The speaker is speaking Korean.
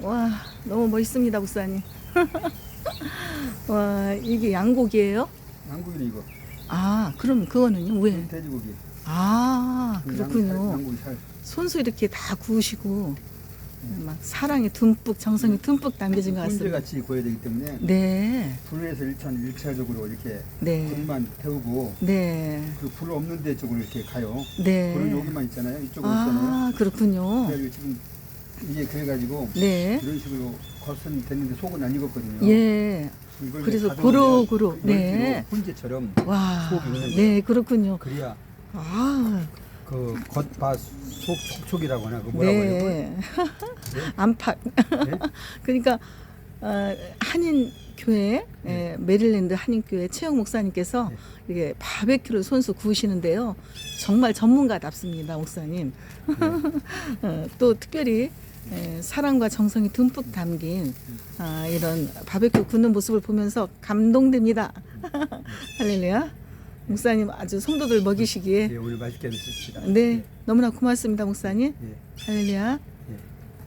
와, 너무 멋있습니다, 목사님. 와, 이게 양고기예요? 양고기는 이거 아, 그럼 그거는요? 왜? 돼지고기. 아, 양- 살, 그렇군요. 양 고기 살. 손수 이렇게 다 구우시고 막 사랑이 듬뿍 정성이 듬뿍 담겨진 것 같습니다. 같이 구워야 되기 때문에 네, 불에서 일단 일차적으로 이렇게 네, 불만 태우고 네, 그불 없는 데 쪽으로 이렇게 가요. 불은 네. 여기만 있잖아요. 이쪽으로 있잖아요. 아, 그렇군요. 그래가지고 지금 이게 그래가지고 네, 이런 식으로 겉은 됐는데 속은 안 익었거든요. 예. 이걸 그래서 고루 고루, 그 네. 네. 훈제처럼 와, 속이 거예요. 네, 그렇군요. 그래야 아, 그 겉바 속 촉촉이라고 하나 그 뭐라고 해요? 네. 안팎. 네? 그러니까 어, 한인 교회 예, 메릴랜드 한인 교회 최영 목사님께서 네. 이게 바베큐를 손수 구우시는데요. 정말 전문가답습니다, 목사님. 어, 또 특별히 예, 사랑과 정성이 듬뿍 담긴 아, 이런 바베큐 굽는 모습을 보면서 감동됩니다. 할렐루야. 목사님 아주 성도들 먹이시기에 네, 오늘 맛있게 드십시다. 네, 너무나 고맙습니다, 목사님. 네. 할렐루야.